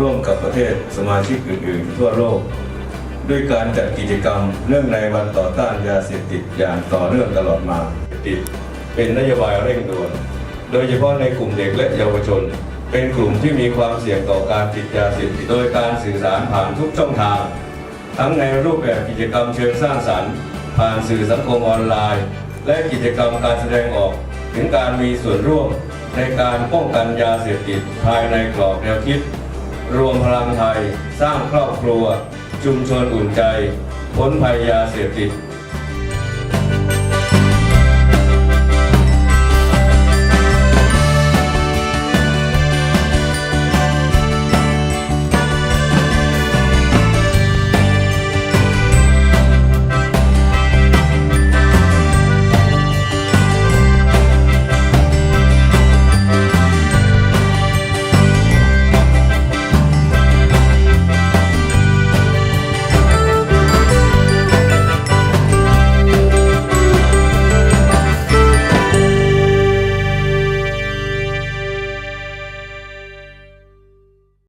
ร่วมกับประเทศสมาชิกอื่น ๆ ทั่วโลก ด้วยการจัดกิจกรรมเนื่องในวันต่อต้านยาเสพติดอย่างต่อเนื่องตลอดมาติดเป็นนโยบายเร่งด่วน โดยเฉพาะในกลุ่มเด็กและเยาวชน เป็นกลุ่มที่มีความเสี่ยงต่อการติดยาเสพติดโดยการสื่อสารผ่านทุกช่องทาง ทั้งในรูปแบบกิจกรรมเชิงสร้างสรรค์ ผ่านสื่อสังคมออนไลน์ และกิจกรรมการแสดงออกถึงการมีส่วนร่วมในการป้องกันยาเสพติดภายในกรอบแนวคิด รวมพลังไทย สร้างครอบครัว ชุมชนอุ่นใจ พ้นภัยยาเสพติด